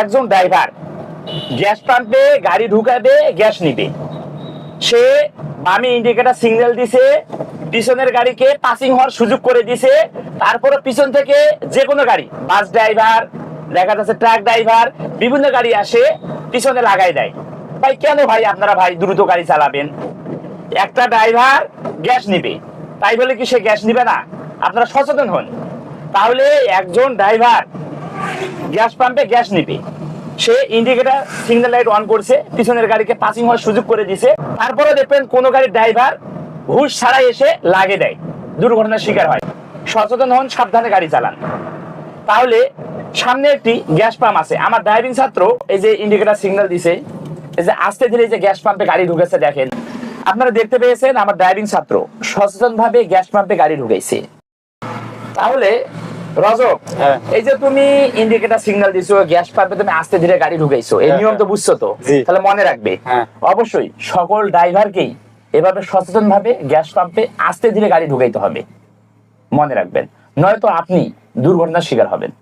একজন driver. Gas পাম্পে গাড়ি ঢুকাবে গ্যাস নিবে। সে বামে ইন্ডিকেটার সিগন্যাল দিছে, পিছনের গাড়িকে পাসিং হওয়ার সুযোগ করে দিছে। তারপরে পিছন থেকে যে কোনো গাড়ি বাস ড্রাইভার দেখা যাচ্ছে ট্রাক ড্রাইভার বিভিন্ন গাড়ি আসে, পিছনে লাগাই দেয়। ভাই, কেন ভাই আপনারা ভাই দ্রুত গাড়ি চালাবেন? একটা ড্রাইভার গ্যাস নিবে। তাই বলে কি সে গ্যাস নিবে না? আপনারা সচেতন হন। তাহলে একজন ড্রাইভার গ্যাস পাম্পে গ্যাস নিবে। সে ইন্ডিকেটার সিগন্যাল লাইট অন করছে, পিছনের গাড়িকে পাসিং হওয়ার সুযোগ করে দিছে। তারপরে দেখবেন কোন গাড়ির ড্রাইভার হুশ ছাড়াই এসে লাগে দেয়। দুর্ঘটনার শিকার হয়। সচেতন হন, সাবধানে গাড়ি চালান। তাহলে সামনে একটি গ্যাস পাম্প আছে। আমার ড্রাইভিং ছাত্র এই যে ইন্ডিকেটার সিগন্যাল দিছে, এই যে আস্তে ধীরে যে গ্যাস পাম্পে গাড়ি ঢুকেছে দেখেন। আপনারা দেখতে পেয়েছেন আমার ড্রাইভিং ছাত্র সচেতন ভাবে গ্যাস পাম্পে গাড়ি ঢুকেছে। তাহলে রজক। এই যে তুমি ইন্ডিকেটর সিগন্যাল দিছো গ্যাস পাম্পে তুমি আস্তে ধীরে গাড়ি ঢুকাইছো এই হ্যাঁ, নিয়ম তো হ্যাঁ। বুঝছ তো তাহলে মনে রাখবে হ্যাঁ। অবশ্যই সকল ড্রাইভারকেই এভাবে সচেতন ভাবে গ্যাস পাম্পে আস্তে ধীরে গাড়ি ঢুকাইতে হবে মনে রাখবেন নয়তো আপনি দুর্ঘটনার শিকার হবেন